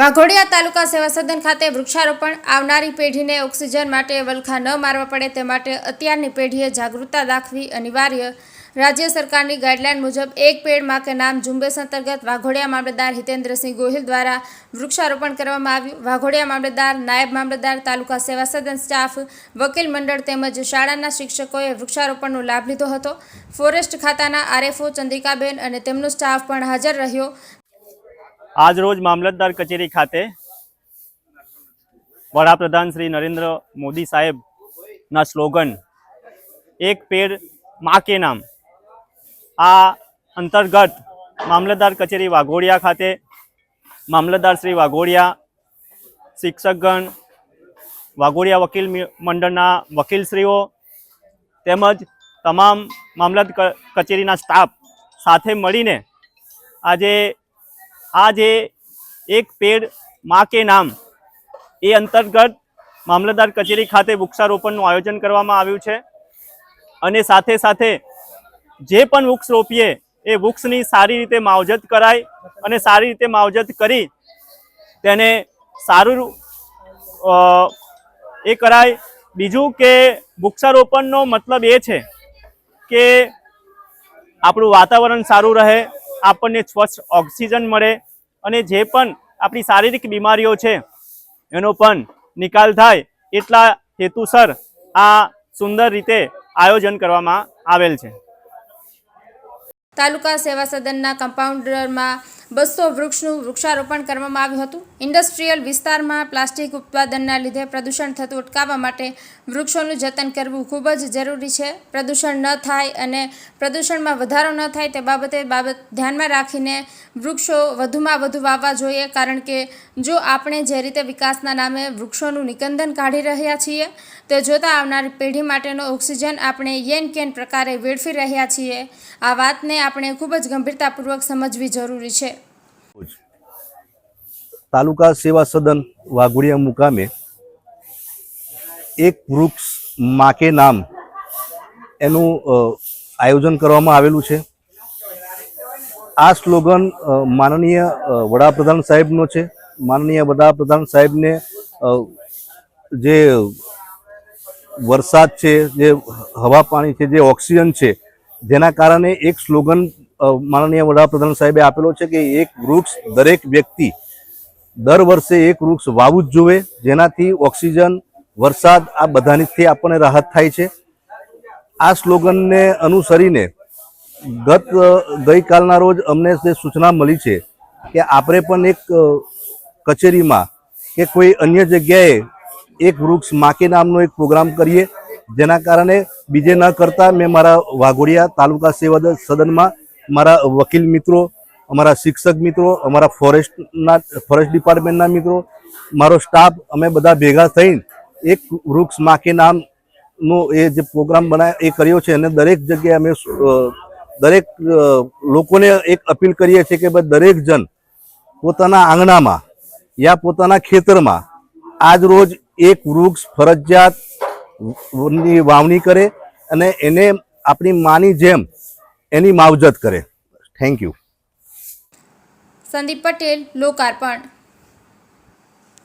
વાઘોડિયા તાલુકા સેવા સદન ખાતે વૃક્ષારોપણ આવનારી પેઢીને ઓક્સિજન માટે વલખા ન મારવા પડે તે માટે અત્યારની પેઢીએ જાગૃતતા દાખવી અનિવાર્ય. રાજ્ય સરકારની ગાઈડલાઇન મુજબ એક પેડમાં નામ ઝુંબેશ અંતર્ગત વાઘોડિયા મામલતદાર હિતેન્દ્રસિંહ ગોહિલ દ્વારા વૃક્ષારોપણ કરવામાં આવ્યું. વાઘોડિયા મામલતદાર નાયબ મામલતદાર તાલુકા સેવા સદન સ્ટાફ, વકીલ મંડળ તેમજ શાળાના શિક્ષકોએ વૃક્ષારોપણનો લાભ લીધો હતો. ફોરેસ્ટ ખાતાના આરએફઓ ચંદ્રિકાબેન અને તેમનો સ્ટાફ પણ હાજર રહ્યો. આજ રોજ મામલતદાર કચેરી ખાતે વડાપ્રધાન શ્રી નરેન્દ્ર મોદી સાહેબના સ્લોગન, એક પેડ મા કે નામ, આ અંતર્ગત મામલતદાર કચેરી વાઘોડિયા ખાતે મામલતદાર શ્રી વાઘોડિયા શિક્ષકગણ, વાઘોડિયા વકીલ મંડળના વકીલશ્રીઓ તેમજ તમામ મામલત કચેરીના સ્ટાફ સાથે મળીને આજે આ જે એક પેડ મા કે નામ એ અંતર્ગત મામલતદાર કચેરી ખાતે વૃક્ષારોપણનું આયોજન કરવામાં આવ્યું છે. અને સાથે સાથે જે પણ વૃક્ષ રોપીએ, એ વૃક્ષની સારી રીતે માવજત કરાય અને સારી રીતે માવજત કરી તેને સારું એ કરાય. બીજું કે વૃક્ષારોપણનો મતલબ એ છે કે આપણું વાતાવરણ સારું રહે આપણને સ્વચ્છ ઓક્સિજન મળે અને જે પણ આપણી શારીરિક બીમારીઓ છે, એનો પણ નિકાલ થાય એટલા હેતુસર આ સુંદર રીતે આયોજન કરવામાં આવેલ છે. તાલુકા સેવા સદનના કમ્પાઉન્ડરમાં બસો વૃક્ષનું વૃક્ષારોપણ કરવામાં આવ્યું હતું. ઇન્ડસ્ટ્રીયલ વિસ્તારમાં પ્લાસ્ટિક ઉત્પાદનના લીધે પ્રદૂષણ થતું અટકાવવા માટે વૃક્ષોનું જતન કરવું ખૂબ જ જરૂરી છે. પ્રદૂષણ ન થાય અને પ્રદૂષણમાં વધારો ન થાય તે બાબતે બાબત ધ્યાનમાં રાખીને વૃક્ષો વધુમાં વધુ વાવવા જોઈએ. કારણ કે જો આપણે જે રીતે વિકાસના નામે વૃક્ષોનું નિકંદન કાઢી રહ્યા છીએ, તે જોતાં આવનારી પેઢી માટેનો ઓક્સિજન આપણે યેન કેન પ્રકારે વેડફી રહ્યા છીએ. આ વાતને આપણે ખૂબ જ ગંભીરતાપૂર્વક સમજવી જરૂરી છે. તાલુકા સેવા સદન વાઘોડિયા મુકામે એક વૃક્ષ માકે નામ એનું આયોજન કરવામાં આવેલું છે. આ સ્લોગન માનનીય વડાપ્રધાન સાહેબનો છે. માનનીય વડાપ્રધાન સાહેબને જે વરસાદ છે, જે હવા પાણી છે, જે ઓક્સિજન છે, જેના કારણે એક સ્લોગન માનનીય વડાપ્રધાન સાહેબે આપેલો છે કે એક વૃક્ષ દરેક વ્યક્તિ દર વર્ષે એક વૃક્ષ વાવવું જ જોઈએ જેનાથી ઓક્સિજન, વરસાદ આ બધાનીથી આપણને રાહત થાય છે. આ સ્લોગનને અનુસરીને ગત ગઈકાલના રોજ અમને જે સૂચના મળી છે કે આપણે પણ એક કચેરીમાં કે કોઈ અન્ય જગ્યાએ એક વૃક્ષ માકે નામનો એક પ્રોગ્રામ કરીએ, જેના કારણે બીજે ન કરતા મેં મારા વાઘોડિયા તાલુકા સેવા સદનમાં મારા વકીલ મિત્રો, અમારા શિક્ષક મિત્રો, અમારા ફોરેસ્ટના, ફોરેસ્ટ ડિપાર્ટમેન્ટના મિત્રો, મારો સ્ટાફ, અમે બધા ભેગા થઈને એક વૃક્ષ માકે નામનો એ જે પ્રોગ્રામ બનાવ્યો એ કર્યો છે અને દરેક જગ્યાએ અમે દરેક લોકોને એક અપીલ કરીએ છીએ કે ભાઈ દરેક જણ પોતાના આંગણામાં યા પોતાના ખેતરમાં આજ રોજ એક વૃક્ષ ફરજિયાતની વાવણી કરે અને એને આપણી માની જેમ એની માવજત કરે. થેન્ક યુ સંદીપ પટેલ લોકાર્પણ.